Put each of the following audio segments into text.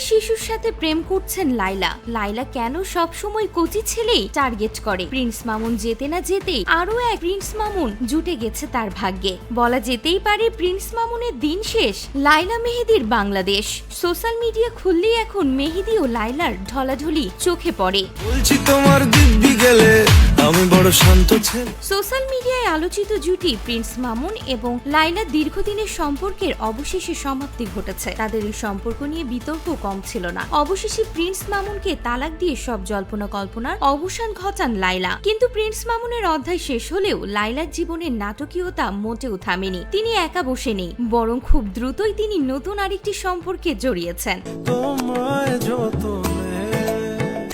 শিশুর সাথে প্রেম করছেন লাইলা লাইলা কেন সব সময় কচি ছেলেই টার্গেট করে? প্রিন্স মামুন যেতে না যেতেই আরও এক প্রিন্স মামুন জুটে গেছে তার ভাগ্যে। বলা যেতেই পারে প্রিন্স মামুনের দিন শেষ লাইলা মেহেদির বাংলাদেশ। সোশ্যাল মিডিয়া খুললেই এখন মেহেদি ও লাইলার ঢলাঢলি চোখে পড়ে। বলছি তোমার গেলে বড় শান্ত ছেলে। সোশ্যাল মিডিয়ায় আলোচিত জুটি প্রিন্স মামুন এবং লাইলা দীর্ঘদিনের সম্পর্কের অবশেষে সমাপ্তি ঘটেছে। তাদের এই সম্পর্ক নিয়ে বিতর্ক কম ছিল না। অবশেষে প্রিন্স মামুনকে তালাক দিয়ে সব জল্পনা কল্পনার অবসান ঘটান লাইলা কিন্তু প্রিন্স মামুনের অধ্যায় শেষ হলেও লাইলার জীবনের নাটকীয়তা মোটেও থামেনি। তিনি একা বসে নেই বরং খুব দ্রুতই তিনি নতুন আরেকটি সম্পর্কে জড়িয়েছেন। তোমায় যতনে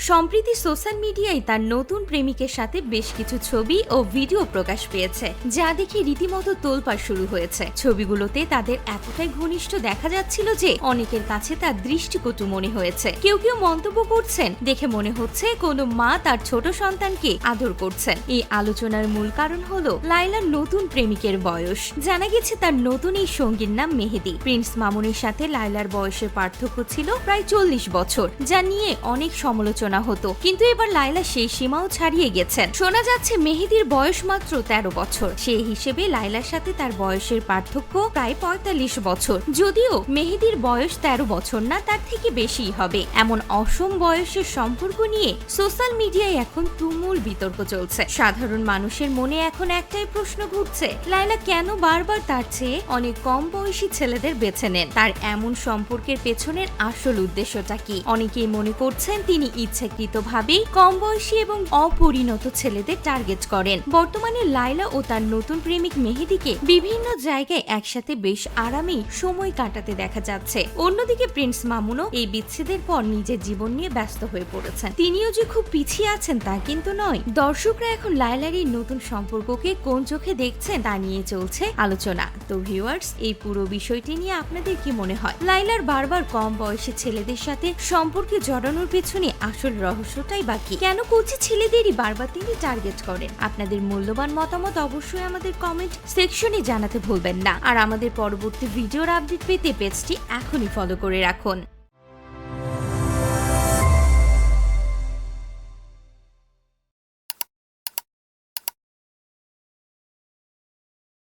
সম্প্রীতি সোশ্যাল মিডিয়ায় তার নতুন প্রেমিকের সাথে বেশ কিছু ছবি ও ভিডিও প্রকাশ পেয়েছে, যা দেখে রীতিমতো তোলপাড় শুরু হয়েছে। ছবিগুলোতে তাদের এতটাই ঘনিষ্ঠ দেখা যাচ্ছিল যে অনেকের কাছে তার দৃষ্টিকটু মনে হয়েছে। কেউ কেউ মন্তব্য করছেন, দেখে মনে হচ্ছে কোনো মা তার ছোট সন্তানকে আদর করছেন। এই আলোচনার মূল কারণ হলো লাইলার নতুন প্রেমিকের বয়স। জানা গেছে তার নতুন এই সঙ্গীর নাম মেহেদি। প্রিন্স মামুনের সাথে লাইলার বয়সের পার্থক্য ছিল প্রায় চল্লিশ বছর, যা নিয়ে অনেক সমালোচনা হতো। কিন্তু এবার লাইলা সেই সীমাও ছাড়িয়ে গেছেন। শোনা যাচ্ছে মেহেদির বয়স মাত্র তেরো বছর। সেই হিসেবে লাইলার সাথে তার বয়সের পার্থক্য প্রায় পঁয়তাল্লিশ বছর। যদিও মেহেদির বয়স তেরো বছর না, তার থেকে বেশিই হবে। এমন অসম বয়সের সম্পর্ক নিয়ে সোশ্যাল মিডিয়ায় এখন তুমুল বিতর্ক চলছে। সাধারণ মানুষের মনে এখন একটাই প্রশ্ন ঘুরছে লাইলা কেন বারবার তার চেয়ে অনেক কম বয়সী ছেলেদের বেছে নেন? তার এমন সম্পর্কের পেছনের আসল উদ্দেশ্যটা কি? অনেকেই মনে করছেন তিনি ইচ্ছাকৃতভাবেই কম বয়সী এবং অপরিণত ছেলেদের টার্গেট করেন। বর্তমানে লাইলা ও তার নতুন প্রেমিক মেহেদিকে বিভিন্ন জায়গায় একসাথে বেশ আরামেই সময় কাটাতে দেখা যাচ্ছে। অন্যদিকে প্রিন্স মামুনও এই বিচ্ছেদের পর নিজের জীবন নিয়ে ব্যস্ত হয়ে পড়েছেন। তিনিও যে খুব পিছিয়ে আছেন তা কিন্তু নয়। দর্শকরা এখন লাইলার এই নতুন সম্পর্ককে কোন চোখে দেখছেন তা নিয়ে চলছে আলোচনা। তো ভিউয়ার্স, এই পুরো বিষয়টি নিয়ে আপনাদের কি মনে হয়? লাইলার বারবার কম বয়সী ছেলেদের সাথে সম্পর্কে জড়ানোর পেছনে আসল রহস্যটাই বাকি। কেন কোচি ছেলেদেরই বারবার তিনি টার্গেট করেন? আপনাদের মূল্যবান মতামত অবশ্যই আমাদের কমেন্ট সেকশনে জানাতে ভুলবেন না। আর আমাদের পরবর্তী ভিডিওর আপডেট পেতে পেজটি এখনই ফলো করে রাখুন।